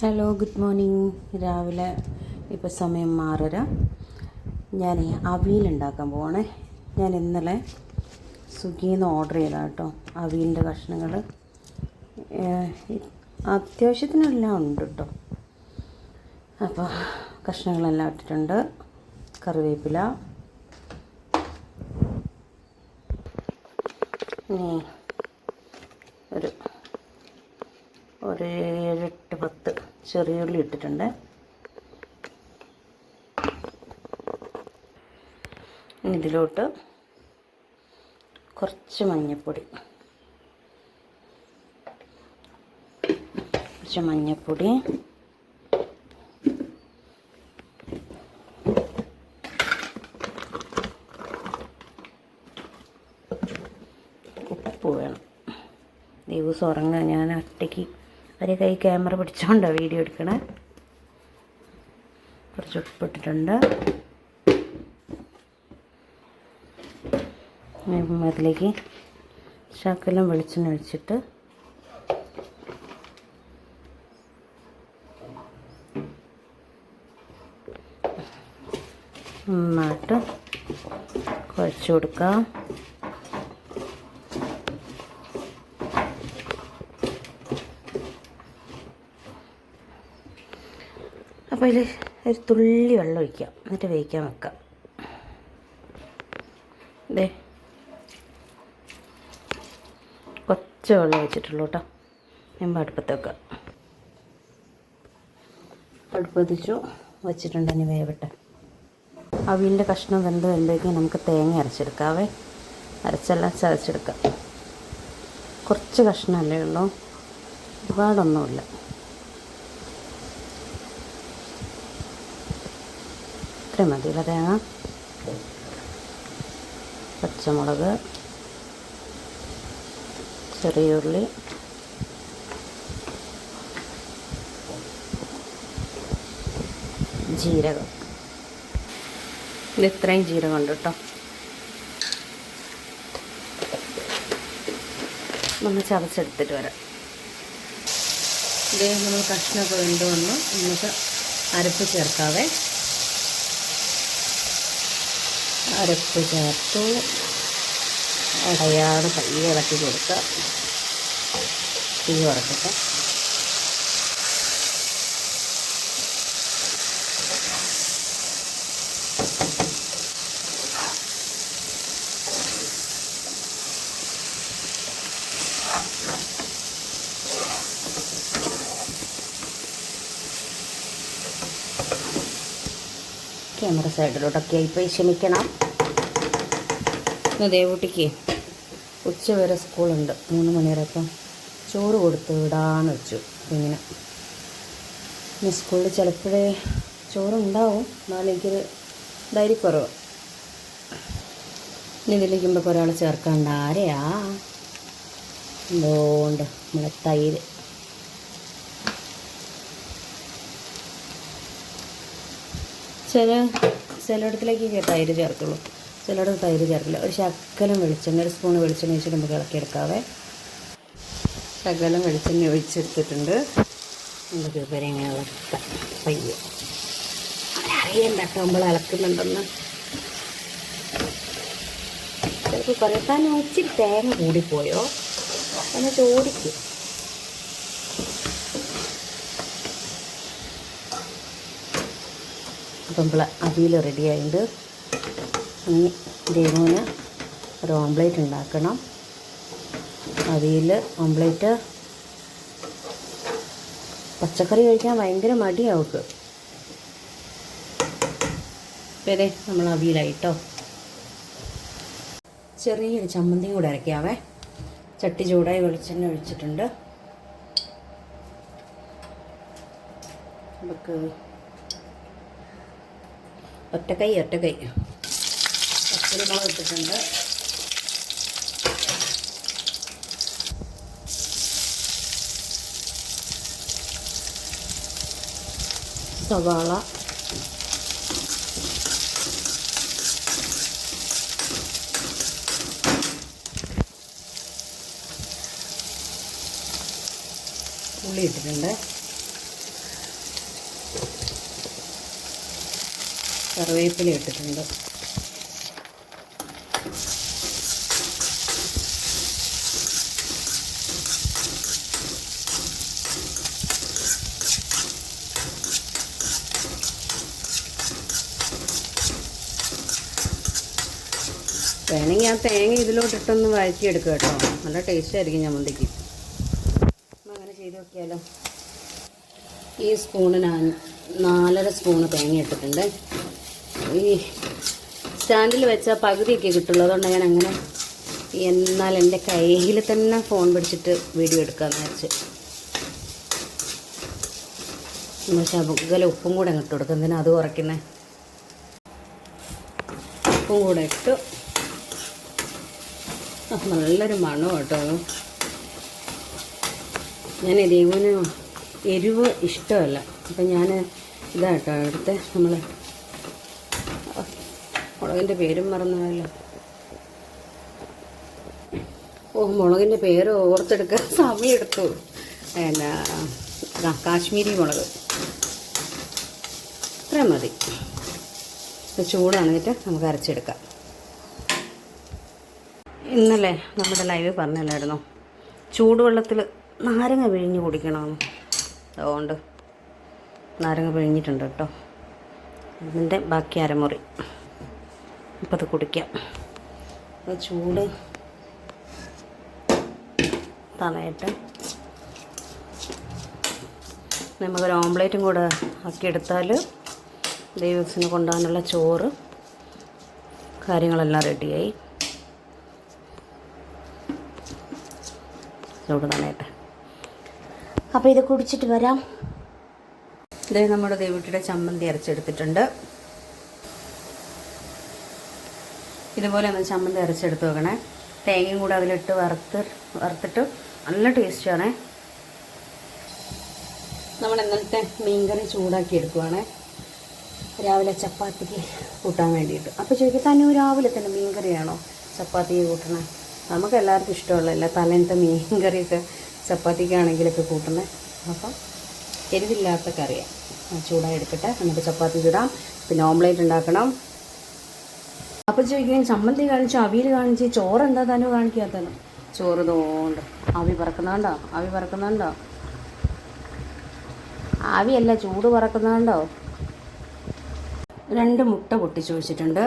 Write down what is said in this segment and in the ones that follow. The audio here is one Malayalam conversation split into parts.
ഹലോ ഗുഡ് മോർണിംഗ് രാവിലെ ഇപ്പോൾ സമയം ആറര. ഞാൻ അവിയലുണ്ടാക്കാൻ പോവാണേ. ഞാൻ ഇന്നലെ സ്വിഗ്ഗിയിൽ നിന്ന് ഓർഡർ ചെയ്ത കേട്ടോ. അവിയലിന്റെ കഷ്ണങ്ങൾ അത്യാവശ്യത്തിനെല്ലാം ഉണ്ട് കേട്ടോ. അപ്പോൾ കഷ്ണങ്ങളെല്ലാം ഇട്ടിട്ടുണ്ട്. കറിവേപ്പില. ഒരു ഒരു ഏഴെട്ട് പത്ത് ചെറിയ ഉള്ളി ഇട്ടിട്ടുണ്ട്. ഇതിലോട്ട് കുറച്ച് മഞ്ഞപ്പൊടി. കുറച്ച് മഞ്ഞപ്പൊടി. ഉപ്പ് വേണം. ദിവസം ഉറങ്ങാൻ ഞാൻ ഒറ്റയ്ക്ക് ഒരു കൈ ക്യാമറ പിടിച്ചോണ്ടോ വീഡിയോ എടുക്കണേ. കുറച്ച് ഉപ്പിട്ടിട്ടുണ്ട്. അതിലേക്ക് ശകലം വെളിച്ചെണ്ണ ഒഴിച്ചിട്ട് നന്നായിട്ട് കുഴച്ച് കൊടുക്കാം. അപ്പോൾ അതിൽ ഒരു തുള്ളി വെള്ളം ഒഴിക്കാം. എന്നിട്ട് വേവിക്കാൻ വെക്കാം. ദേ. കുറച്ച് വെള്ളം വെച്ചിട്ടുള്ളൂ കേട്ടോ. ഞാൻ അടുപ്പത്ത് വെക്കാം. അടുപ്പത്തിച്ചു വെച്ചിട്ടുണ്ട് ഇനി വേവട്ടെ. അവിയലിന്റെ കഷ്ണം വെന്ത് വരുമ്പോഴേക്കും നമുക്ക് തേങ്ങ അരച്ചെടുക്കാവേ. അരച്ചെല്ലാം ചതച്ചെടുക്കാം. കുറച്ച് കഷ്ണമല്ലേ ഉള്ളൂ. ഒരുപാടൊന്നുമില്ല. ഇത്രയും മതിയല്ലോ തേങ്ങ പച്ചമുളക് ചെറിയ ഉള്ളി ജീരകം. ഇത് ഇത്രയും ജീരകം ഉണ്ട് കേട്ടോ. നമ്മൾ ചതച്ചെടുത്തിട്ട് വരാം. ഇതേ നമ്മൾ കഷ്ണമൊക്കെ വെന്ത് നമുക്ക് അരപ്പ് ചേർക്കാവേ. അരപ്പ് ചേർത്തു. അടയാട് പയ്യെ ഇളക്കി കൊടുക്കുക. തീ ഉറക്കട്ടെ. ക്യാമറ സൈഡിലോട്ടൊക്കെ ആയിപ്പോയി ക്ഷമിക്കണം. ഇന്ന് ദേവൂട്ടിക്ക് ഉച്ച വരെ സ്കൂളുണ്ട്. മൂന്ന് മണി വരെ അപ്പം ചോറ് കൊടുത്ത് വിടാന്ന് വെച്ചു. ഇങ്ങനെ. ഇനി സ്കൂളിൽ ചിലപ്പോഴേ ചോറുണ്ടാവും. എന്നാലും എനിക്കൊരു ധൈര്യക്കുറവ്. ഇനി ഇതിലേക്കുമ്പോൾ ഒരാൾ ചേർക്കാണ്ട് ആരെയാ? എന്തുകൊണ്ട് നമ്മുടെ തൈര്. ചില ചിലയിടത്തിലേക്ക് തൈര് ചേർക്കുള്ളൂ ചിലയിടത്ത് തൈര് ചേർക്കില്ല. ഒരു ശക്കലം വെളിച്ചെണ്ണ ഒരു സ്പൂൺ വെളിച്ചെണ്ണ ഒഴിച്ചിട്ട് നമുക്ക് ഇളക്കിയെടുക്കാവേ. ശകലം വെളിച്ചെണ്ണ ഒഴിച്ചെടുത്തിട്ടുണ്ട്. നമുക്ക് ഇവരെ ഇങ്ങനെ പയ്യെ കേട്ടോ നമ്മൾ ഇളക്കുന്നുണ്ടെന്ന്. ചിലപ്പോൾ പറയത്താൻ ഇച്ചിരി തേങ്ങ കൂടിപ്പോയോ? അങ്ങനെ ചോദിക്കും. അപ്പം നമ്മൾ അവിയൽ റെഡി ആയിട്ടുണ്ട്. ഇനി ദേവുവിന് ഒരു ഓംപ്ലേറ്റ് ഉണ്ടാക്കണം. അവിയൽ ഓംപ്ലേറ്റ് പച്ചക്കറി കഴിക്കാൻ ഭയങ്കര മടിയാണ് അവൾക്ക്. നമ്മൾ അവിയലായിട്ടോ. ചെറിയൊരു ചമ്മന്തിയും കൂടെ അരയ്ക്കാവേ. ചട്ടി ചൂടായി വെളിച്ചെണ്ണ ഒഴിച്ചിട്ടുണ്ട്. നമുക്ക് ഒറ്റക്കൈ ഒറ്റക്കൈ. കുരുമുളക് ഇട്ടിട്ടുണ്ട്. സവാള. ഉള്ളി ഇട്ടിട്ടുണ്ട്. കറിവേപ്പില ഇട്ടിട്ടുണ്ട്. ആ തേങ്ങ ഇതിലോട്ടിട്ടൊന്ന് വഴറ്റിയെടുക്കുക കേട്ടോ. നല്ല ടേസ്റ്റ് ആയിരിക്കും ഞമ്മന്തിക്ക് അങ്ങനെ ചെയ്ത് നോക്കിയാലോ. ഈ സ്പൂണ് ഞാൻ നാലര സ്പൂണ് തേങ്ങ ഇട്ടിട്ടുണ്ട് ഈ സ്റ്റാൻഡിൽ വെച്ചാൽ പകുതിയൊക്കെ കിട്ടുള്ളൂ. അതുകൊണ്ട് ഞാൻ അങ്ങനെ എന്നാൽ എന്റെ കയ്യിൽ തന്നെ ഫോൺ പിടിച്ചിട്ട് വീഡിയോ എടുക്കാമെന്ന് വെച്ച് നമ്മൾ ശബുക്കല ഉപ്പും കൂടെ അങ്ങോട്ട് കൊടുക്കും. എന്തിനാ അത് കുറയ്ക്കുന്നത് ഉപ്പും കൂടെ ഇട്ട്. നല്ലൊരു മണം കേട്ടോ. ഞാൻ ഇതേപോലെ എരിവ് ഇഷ്ടമല്ല. അപ്പം ഞാൻ ഇതാട്ടോ അവിടുത്തെ നമ്മൾ മുളകിന്റെ പേരും മറന്നാലോ ഓ മുളകിന്റെ പേര് ഓർത്തെടുക്കാൻ സമയമെടുത്തു. എന്നാ കാശ്മീരി മുളക്. ഇത്രയും മതി. ചൂടാണെന്നിട്ട് നമുക്ക് അരച്ചെടുക്കാം. ഇന്നലെ നമ്മുടെ ലൈവ് പറഞ്ഞില്ലായിരുന്നു? ചൂടുവെള്ളത്തിൽ നാരങ്ങ പിഴിഞ്ഞ് കുടിക്കണമെന്ന്. അതുകൊണ്ട് നാരങ്ങ പിഴിഞ്ഞിട്ടുണ്ട് കേട്ടോ. അതിന്റെ ബാക്കി അരമുറി അപ്പം അത് കുടിക്കാം. അപ്പോൾ ചൂട് തണയട്ടെ നമുക്കൊരു ഓംപ്ലേറ്റും കൂടെ ആക്കിയെടുത്താൽ ദൈവത്തിന് കൊണ്ടുപോകാനുള്ള ചോറ് കാര്യങ്ങളെല്ലാം റെഡിയായി ചൂട് നന്നായിട്ട്. അപ്പോൾ ഇത് കുടിച്ചിട്ട് വരാം. ഇത് നമ്മുടെ ദേവിട്ടിയുടെ ചമ്മന്തി അരച്ചെടുത്തിട്ടുണ്ട്. ഇതുപോലെ ഒന്ന് ചമ്മന്തി അരച്ചെടുത്ത് വെക്കണേ. തേങ്ങയും കൂടെ അതിലിട്ട് വറുത്ത് വറുത്തിട്ട് നല്ല ടേസ്റ്റാണേ. നമ്മൾ ഇന്നലത്തെ മീൻകറി ചൂടാക്കി എടുക്കുവാണേ. രാവിലെ ചപ്പാത്തിക്ക് കൂട്ടാൻ വേണ്ടിയിട്ട്. അപ്പോൾ ചോദിക്കും തന്നെ രാവിലെ തന്നെ മീൻകറിയാണോ ചപ്പാത്തിക്ക് കൂട്ടണേ? നമുക്ക് എല്ലാവർക്കും ഇഷ്ടമുള്ളതല്ല തലേന്നത്തെ മീൻകറിയൊക്കെ ചപ്പാത്തിക്കാണെങ്കിലൊക്കെ കൂട്ടണേ അപ്പം എരിവില്ലാത്ത കറിയാണ് ചൂടായി എടുക്കട്ടെ നമുക്ക് ചപ്പാത്തി ചൂടാം. പിന്നെ ഓംലേറ്റ് ഉണ്ടാക്കണം. അപ്പോൾ ചോദിക്കും ചമ്മന്തി കാണിച്ചു? അവിയിൽ കാണിച്ച് ചോറ് എന്താ തന്നെ കാണിക്കാത്തതാണ് ചോറ് തോണ്ട് ആവി പറക്കുന്നുണ്ടോ? ആവി പറക്കുന്നുണ്ടോ? ആവിയല്ല ചൂട് പറക്കുന്നുണ്ടോ? രണ്ട് മുട്ട പൊട്ടിച്ചു വെച്ചിട്ടുണ്ട്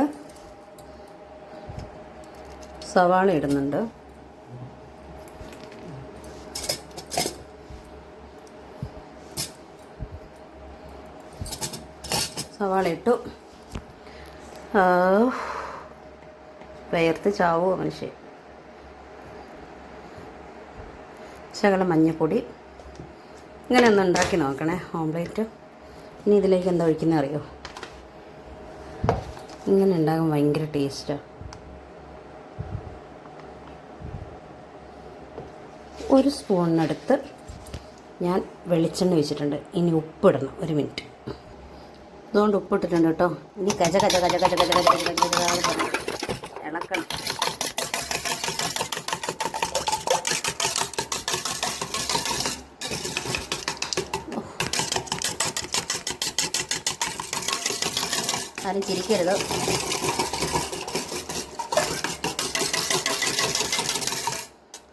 സവാള ഇടുന്നുണ്ട്. സവാള ഇട്ടു. വേർത്ത് ചാവുമോ മനുഷ്യൻ ശകല മഞ്ഞൾപ്പൊടി ഇങ്ങനെ ഒന്ന് ഉണ്ടാക്കി നോക്കണേ ഓംലേറ്റ് ഇനി ഇതിലേക്ക് എന്താ ഒഴിക്കുന്നത് അറിയോ? ഇങ്ങനെ ഉണ്ടാകും ഭയങ്കര ടേസ്റ്റാണ് ഒരു സ്പൂണിനടുത്ത് ഞാൻ വെളിച്ചെണ്ണ വെച്ചിട്ടുണ്ട് ഇനി ഉപ്പിടണം ഒരു മിനിറ്റ് അതുകൊണ്ട് ഉപ്പിട്ടിട്ടുണ്ട് കേട്ടോ ഇനി കജ കജ കജ കജ കജ കജ കജ കജ ഇളക്കണം ആരും ചിരിക്കരുത്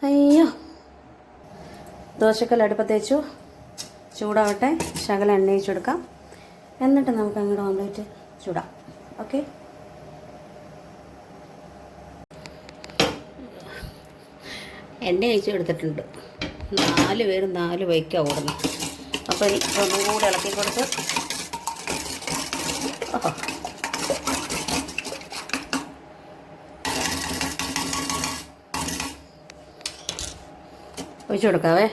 അയ്യോ ദോശക്കല്ല് അടുപ്പത്ത് വെച്ചു ചൂടാവട്ടെ. ശകലം എണ്ണയിച്ചെടുക്കാം. എന്നിട്ട് നമുക്ക് അങ്ങോട്ട് ഓംലേറ്റ് ചൂടാം. ഓക്കെ എണ്ണ അഴിച്ചു എടുത്തിട്ടുണ്ട് നാല് പേര് നാല് ബൈക്കാണ് ഓടുന്നത് അപ്പോൾ ഇനി ഒന്നും കൂടെ ഇളക്കി കൊടുത്ത്. ഒഴിച്ചു കൊടുക്കാവേ?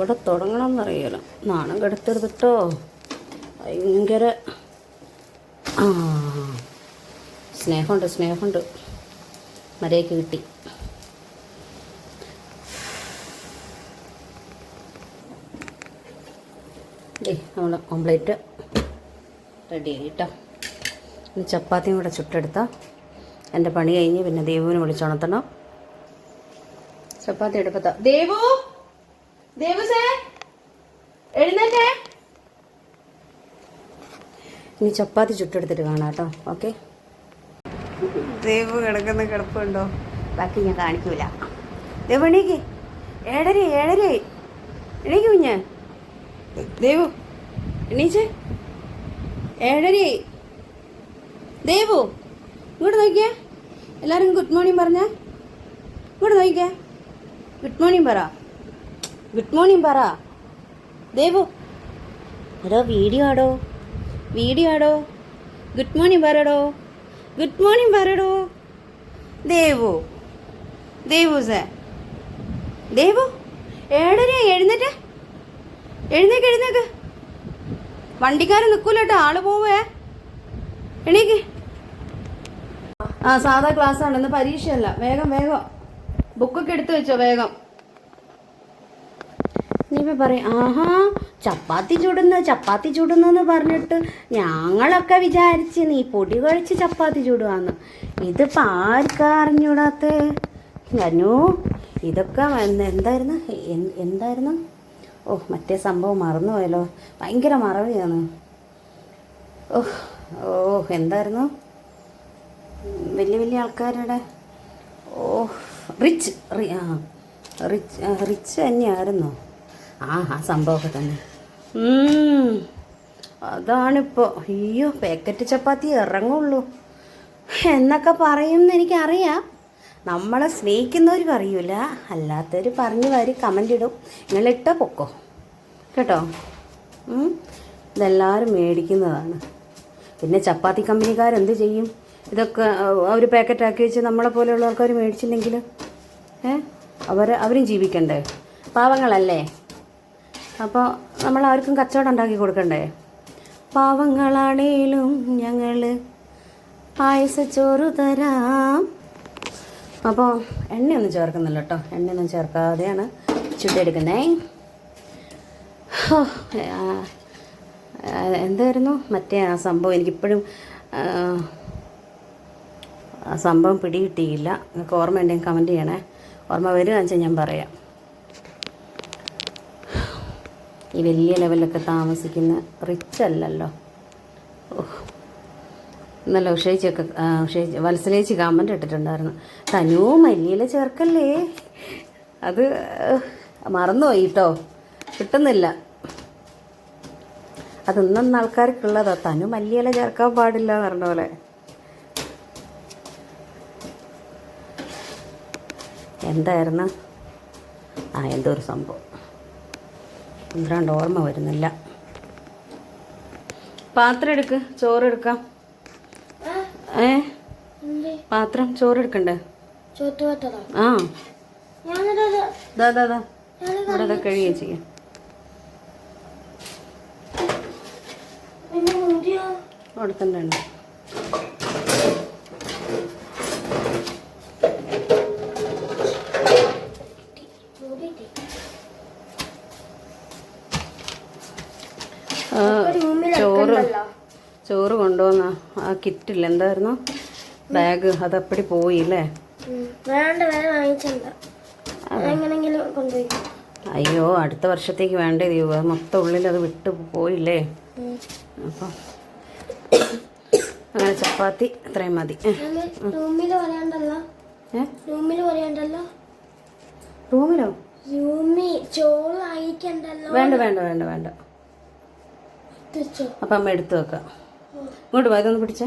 എവിടെ തുടങ്ങണം എന്നറിയില്ല നാണം കെടുത്തെടുത്തിട്ടോ? ഭയങ്കര ആ സ്നേഹമുണ്ട് സ്നേഹമുണ്ട്. മരയൊക്കെ കിട്ടി. നമ്മൾ ഓംപ്ലേറ്റ് റെഡി ആയിട്ടോ ഇനി ചപ്പാത്തിയും കൂടെ ചുട്ടെടുത്താൽ എന്റെ പണി കഴിഞ്ഞ് പിന്നെ ദേവുവിനെ വിളിച്ചുണർത്തണം ചപ്പാത്തി എടുപ്പത്ത. ദേവു! ദേവു സേ എഴുന്നേറ്റേ. ഇനി ചപ്പാത്തി ചുട്ടെടുത്തിട്ട് കാണാം കേട്ടോ. ഓക്കെ? ദേവ് കിടക്കുന്ന കിടപ്പുണ്ടോ? ബാക്കി ഞാൻ കാണിക്കൂല. ദേവ് എണീക്ക്. ഏഴര ഏഴര എണീക്ക് കുഞ്ഞ്. ദേവു എണീച്ചേ. ഏഴര ദേവു ഇങ്ങോട്ട് നോക്കിയേ. എല്ലാവരും ഗുഡ് മോർണിംഗ് പറഞ്ഞേ. ഇങ്ങോട്ട് നോക്കിയേ. ഗുഡ് മോർണിംഗ് പറ. ഗുഡ് മോർണിംഗ് പറ. ദേവു. എടോ വീഡിയോ ആടോ വീഡിയോ ആടോ ഗുഡ് മോർണിംഗ് പറടോ. ഗുഡ് മോർണിംഗ് പറടോ. ദേവു. ദേവു സർ ദേവു ഏഴര എഴുന്നേറ്റ്. എഴുന്നേക്ക് എഴുന്നേക്ക്. വണ്ടിക്കാരൻ നിൽക്കൂല കേട്ടോ ആൾ പോവേ. എണീക്ക്. ആ സാധാ ക്ലാസ് ആണ്. ഇന്ന് പരീക്ഷയല്ല. വേഗം വേഗം. ബുക്കൊക്കെ എടുത്തു വെച്ചോ വേഗം. നീ പറയും ആഹാ ചപ്പാത്തി ചുടുന്നു ചപ്പാത്തി ചുടുന്നു എന്ന് പറഞ്ഞിട്ട് ഞങ്ങളൊക്കെ വിചാരിച്ച് നീ പൊടി കഴിച്ച് ചപ്പാത്തി ചുടുവാന്ന്. ഇതിപ്പോൾ ആർക്കാ അറിഞ്ഞൂടാത്ത ഞാനു ഇതൊക്കെ എന്ത് എന്തായിരുന്നു? എന്തായിരുന്നു? ഓഹ് മറ്റേ സംഭവം മറന്നുപോയല്ലോ. ഭയങ്കര മറവിയാണ്. ഓഹ് ഓഹ് എന്തായിരുന്നു? വലിയ വലിയ ആൾക്കാരുടെ? ഓഹ് റിച്ച് റിച്ച് റിച്ച് തന്നെയായിരുന്നോ. ആ ആ സംഭവമൊക്കെ തന്നെ. അതാണിപ്പോ. അയ്യോ പാക്കറ്റ് ചപ്പാത്തി ഇറങ്ങുള്ളൂ. എന്നൊക്കെ പറയുമെന്ന് എനിക്കറിയാം. നമ്മളെ സ്നേഹിക്കുന്നവർ പറയൂല. അല്ലാത്തവർ പറഞ്ഞു വാരി കമന്റ് ഇടും. നിങ്ങളിട്ട പൊക്കോ. കേട്ടോ? ഇതെല്ലാവരും മേടിക്കുന്നതാണ്. പിന്നെ ചപ്പാത്തി കമ്പനിക്കാർ കമ്പനിക്കാരെന്ത് ചെയ്യും? ഇതൊക്കെ അവർ പാക്കറ്റാക്കി വെച്ച് നമ്മളെ പോലെയുള്ള ആൾക്കാർ മേടിച്ചില്ലെങ്കിൽ ഏ? അവർ അവരും ജീവിക്കണ്ടേ? പാവങ്ങളല്ലേ? അപ്പോൾ നമ്മൾ ആർക്കും കച്ചവടം ഉണ്ടാക്കി കൊടുക്കണ്ടേ? പാവങ്ങളാണേലും ഞങ്ങൾ പായസച്ചോറ് തരാം. അപ്പോൾ എണ്ണയൊന്നും ചേർക്കുന്നില്ല കേട്ടോ എണ്ണയൊന്നും ചേർക്കാതെയാണ് ചുട്ടെടുക്കുന്നേ. എന്തായിരുന്നു? മറ്റേ ആ സംഭവം എനിക്കിപ്പോഴും സംഭവം പിടികിട്ടിയില്ല. നിങ്ങൾക്ക് ഓർമ്മ ഉണ്ടെങ്കിൽ കമന്റ് ചെയ്യണേ. ഓർമ്മ വരികയെന്ന് വെച്ചാൽ ഞാൻ പറയാം. ഈ വലിയ ലെവലിലൊക്കെ താമസിക്കുന്ന റിച്ച് അല്ലല്ലോ ഓഹ് ഇന്നലെ ഉഷയിച്ചൊക്കെ ഉഷയിച്ച് വത്സലേച്ചി കമന്റ് ഇട്ടിട്ടുണ്ടായിരുന്നു. തനു മല്ലിയില ചേർക്കല്ലേ? അത് മറന്നുപോയി കേട്ടോ കിട്ടുന്നില്ല. അതൊന്നും ആൾക്കാർക്കുള്ളതോ. തനു മല്ലിയില ചേർക്കാൻ പാടില്ല എന്ന് പറഞ്ഞ പോലെ. എന്തായിരുന്നു? ആ എന്തോ ഒരു സംഭവം. എന്തിനാണ്ട് ഓർമ്മ വരുന്നില്ല. പാത്രം എടുക്ക് ചോറ് എടുക്കാം. ഏ? പാത്രം ചോറ് എടുക്കണ്ടേ? ആ. ഇവിടെ പിന്നെ മുടിയോ അവിടെ തന്നെ ഉണ്ട് മുടി ആ, ചോറ് ചോറ് കൊണ്ടുവന്ന ആ കിറ്റില്ല എന്തായിരുന്നു? ബാഗ് അതപ്പടി പോയില്ലേ? അയ്യോ അടുത്ത വർഷത്തേക്ക് വേണ്ടേ ദൈവം അത് മൊത്തം ഉള്ളിൽ അത് വിട്ട് പോയില്ലേ? അപ്പം അങ്ങനെ ചപ്പാത്തി ഇത്രയും മതി. റൂമിലോ വേണ്ട വേണ്ട വേണ്ട വേണ്ട. അപ്പം അമ്മ എടുത്തു വെക്കാം. ഇങ്ങോട്ട് വാ ഇതൊന്ന് പിടിച്ച.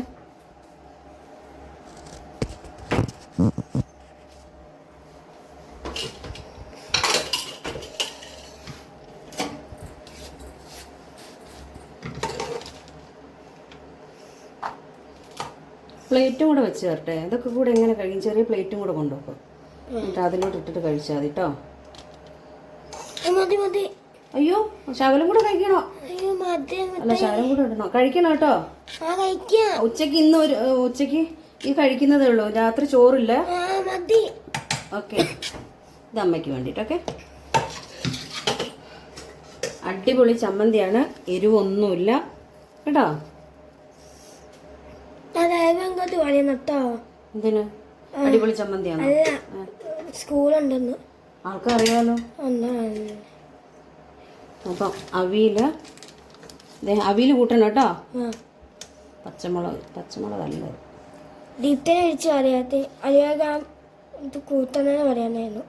പ്ലേറ്റും കൂടെ വെച്ച് തരട്ടെ. ഇതൊക്കെ കൂടെ എങ്ങനെ കഴിയും? ചെറിയ പ്ലേറ്റും കൂടെ കൊണ്ടുപോകും എന്നിട്ട് അതിലോട്ട് ഇട്ടിട്ട് കഴിച്ചാൽ മതി കേട്ടോ അയ്യോ ശകലം കൂടെ കഴിക്കണോ? അല്ല ശകലം കൂടെ ഇടണോ? കഴിക്കണം കേട്ടോ. ഉച്ചയ്ക്ക് ഇന്ന് ഒരു ഉച്ചയ്ക്ക് ഈ കഴിക്കുന്നതേ ഉള്ളൂ. രാത്രി ചോറില്ല. ഓക്കെ. ഇത് അമ്മയ്ക്ക് വേണ്ടിയിട്ട് ഓക്കെ. അടിപൊളി ചമ്മന്തിയാണ്. എരിവൊന്നുമില്ല. കേട്ടോ? കേട്ടോ അടിപൊളി ചമ്മന്തിയാണ്? സ്കൂളുണ്ടെന്ന്. ആൾക്കറിയാലോ അപ്പം അവിയിൽ അവിയൽ കൂട്ടണം കേട്ടോ. പച്ചമുളക് പച്ചമുളക് ദീപ്തനെ വിളിച്ച് അറിയാത്ത അറിയാതെ ഇത് കൂത്തന്നെ പറയാനായിരുന്നു.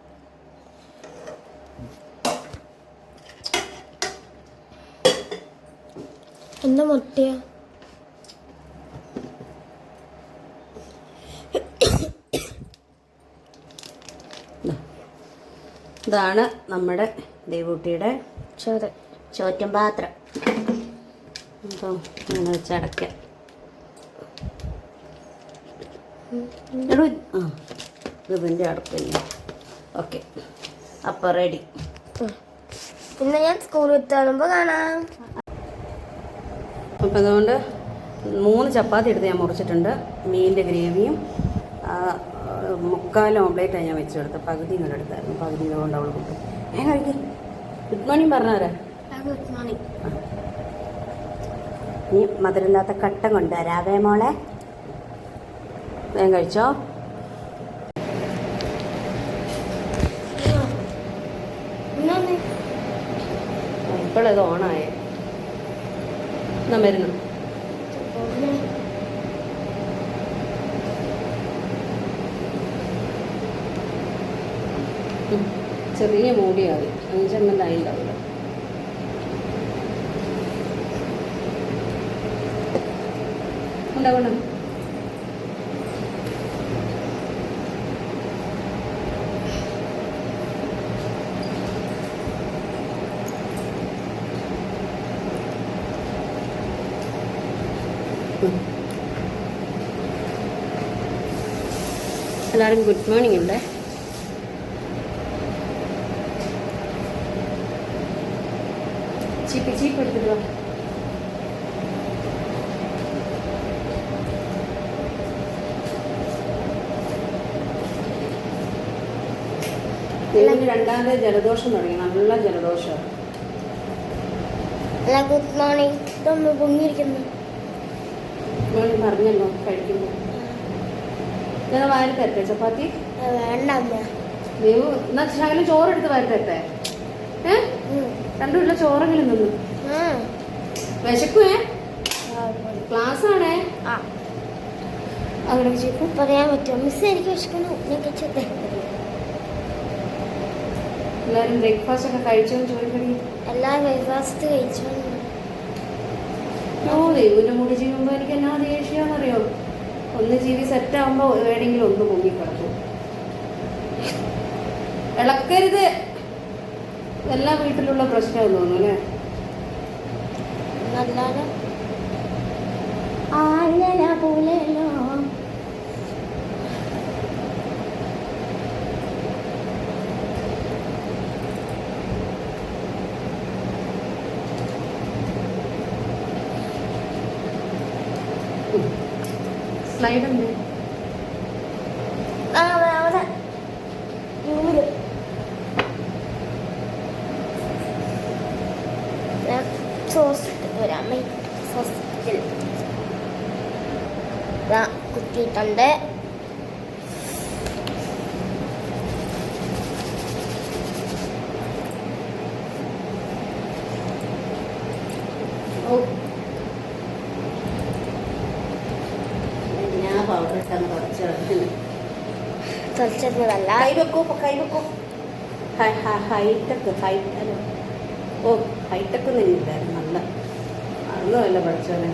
എന്താ മുട്ടയാ? ഇതാണ് നമ്മുടെ ദേവൂട്ടിയുടെ ചോറ്. ചോറ്റം പാത്രം. അപ്പം ഇങ്ങനെ വെച്ചടയ്ക്കാം എടോ ആ ഇത് ഇതിന്റെ അടുപ്പില്ല ഓക്കെ. അപ്പം റെഡി. പിന്നെ ഞാൻ സ്കൂൾ എത്താണുമ്പോ കാണാം. അപ്പം അതുകൊണ്ട് മൂന്ന് ചപ്പാത്തി എടുത്ത് ഞാൻ മുറിച്ചിട്ടുണ്ട്. മീനിന്റെ ഗ്രേവിയും മുക്കാൽ ഓംപ്ലേറ്റാണ് ഞാൻ വെച്ചെടുത്ത് പകുതി ഇങ്ങോട്ട് എടുത്തായിരുന്നു. പകുതി കൊണ്ട് അവൾ കൊടുത്തു. ഞാൻ കഴിക്കും. ഗുഡ് മോർണിംഗ് പറഞ്ഞാരാ ഗുഡ് മോർണിംഗ് ഇനി മധുരമില്ലാത്ത കട്ട കൊണ്ടുവരാവേ മോളെ. വേഗം കഴിച്ചോ? ഇപ്പോഴത് ഓണായേ. എന്നാ മരുന്ന്. ചെറിയ മൂടിയാൽ മതി അഞ്ചെണ്ണം ആയിണ്ടാവില്ല ഉണ്ടാവണം എല്ലാവരും ഗുഡ് മോർണിംഗ് ഉണ്ട് ചീപ്പ് ചീപ്പ് എടുത്തിട്ടോ വാ. നിങ്ങൾക്ക് രണ്ടാമത് ജലദോഷം തുടങ്ങി. നല്ല ജലദോഷം. ഗുഡ് മോർണിംഗ് പറഞ്ഞല്ലോ കഴിക്കുമ്പോൾ. ഞാൻ വാരി തരട്ടെ? ചപ്പാത്തി? നീ എന്നാ ശകലം ചോറെടുത്ത് വാരി തരട്ടെ? ഏ? ഉം. രണ്ടുമില്ല ചോറെങ്കിലും നിന്ന്. വിശക്കുവേ? ക്ലാസ് ആണേ അങ്ങനെ ചീപ്പ് പറയാൻ പറ്റുമോ? മിസ് എനിക്ക് വിശക്കുന്നു. എല്ലാവരും ബ്രേക്ക്ഫാസ്റ്റ് ഒക്കെ കഴിച്ചോ? ചോദിക്കണി എല്ലാ ബ്രേക്ക്ഫാസ്റ്റ് കഴിച്ചോ? ഓ ദൈവന്റെ മുടി ചെയ്യുമ്പോൾ എനിക്ക് എന്നാ ദേഷ്യമാണെന്നറിയോ ഒന്ന് ജീവി സെറ്റ് ആകുമ്പോൾ എവിടെയെങ്കിലും ഒന്ന് പൊങ്ങി കിടക്കും. ഇളക്കരുത്. എല്ലാ വീട്ടിലുള്ള പ്രശ്നം തോന്നുന്നു അല്ലേ? Thank പോലെയല്ലോ. സ്ലൈഡ് ഉണ്ട് സോസ് വരാം സോസ് കുത്തിയിട്ടുണ്ട് ഓ ഞാൻ പൗഡർ ഇട്ടാന്ന് കുറച്ച് ഇളക്കുന്നു തെളിച്ചിരുന്നതല്ല കൈ വെക്കൂ കൈ വെക്കൂ ഹൈടെക് ഹൈറ്റ് ഓ ഹൈടെക് നിന്നില്ലായിരുന്നു നല്ല അതൊന്നുമല്ല പഠിച്ചോനെ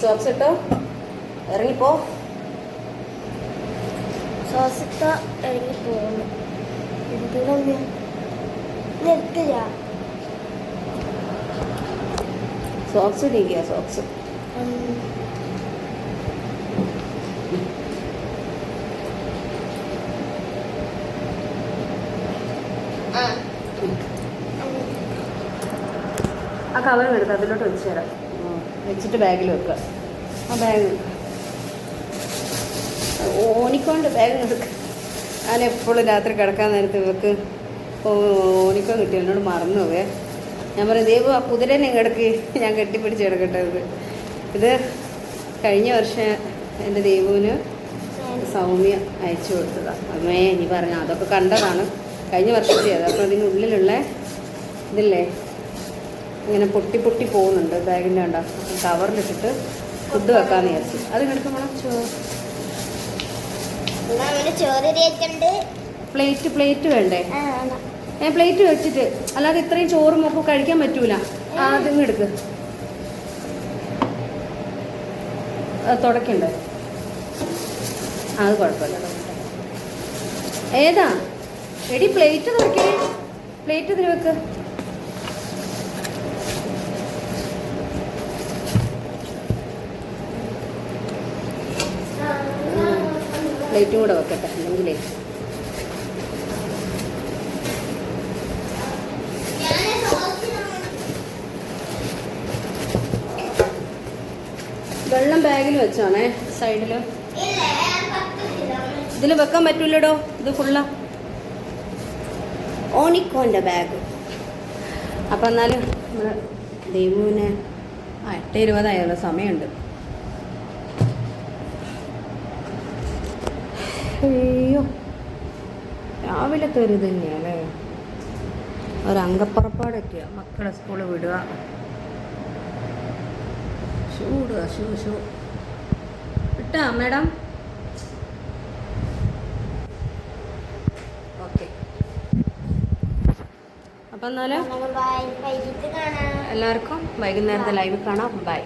സോക്സ് ഇട്ടോ? ഇറങ്ങിപ്പോ? സോക്സ് ഇട്ടോ ഇറങ്ങി പോകുന്നു എന്തിനാ നിർത്തില്ല. സോക്സ് ഇടിക്കുക സോക്സ് ആ. കവർ എടുത്ത് അതിലോട്ട് വെച്ച് തരാം. വെച്ചിട്ട് ബാഗിൽ വെക്കുക. ആ ബാഗ് ഓണിക്കോണ്ട് ബാഗ് എടുക്കുക ഞാൻ എപ്പോഴും രാത്രി കിടക്കാൻ നേരത്ത് ഇവക്ക് ഓനിക്കോ കിട്ടി മറന്നു പോവേ ഞാൻ പറയും ദൈവം ആ കുതിരനെ കിടക്കി ഞാൻ കെട്ടിപ്പിടിച്ച് കിടക്കട്ടെ ഇത് കഴിഞ്ഞ വർഷം എന്റെ ദൈവവിന് സൗമ്യ അയച്ചു കൊടുത്തതാണ് അമ്മേ ഇനി പറഞ്ഞു അതൊക്കെ കണ്ടതാണ്. കഴിഞ്ഞ വർഷത്തേത് അപ്പോൾ അതിനുള്ളിലുള്ള ഇതില്ലേ ഇങ്ങനെ പൊട്ടി പൊട്ടി പോകുന്നുണ്ട് ബാഗിന്റെ കണ്ട. കവറിലിട്ടിട്ട് ഫുഡ് വെക്കാമെന്ന് വിചാരിച്ചു. അത് അവന് ചോറ് പ്ലേറ്റ് പ്ലേറ്റ് വേണ്ടേ? ഞാൻ പ്ലേറ്റ് വെച്ചിട്ട്. അല്ലാതെ ഇത്രയും ചോറും ഒക്കെ കഴിക്കാൻ പറ്റൂല. ആ എടുക്ക് അത് തുടക്കണ്ടേ. അത് കുഴപ്പമില്ല. ഏതാ? എടി പ്ലേറ്റ് തുടക്കേ പ്ലേറ്റ് ഇതിൽ വെക്ക്. പ്ലേറ്റും കൂടെ വെക്കട്ടെ അല്ലെങ്കിലേ വെള്ളം ബാഗിൽ വെച്ചാണേ. സൈഡിൽ ഇതിൽ വെക്കാൻ പറ്റൂലടോ. ഇത് ഫുള്ള ഓണിക്കോന്റെ ബാഗ് അപ്പം എന്നാലും ആ എട്ട് ഇരുപതായുള്ള സമയമുണ്ട്. അയ്യോ. രാവിലെ തരു തന്നെയാണ്. ഒരു അംഗപ്പുറപ്പാടൊക്കെയാണ് മക്കളെ സ്കൂളിൽ വിടുക. ചൂടുക ഷൂ ഷൂ ഇട്ടാ മാഡം. ഓക്കെ. അപ്പം കാണാം. എല്ലാവർക്കും വൈകുന്നേരത്തെ ലൈവ് കാണാം. ബൈ.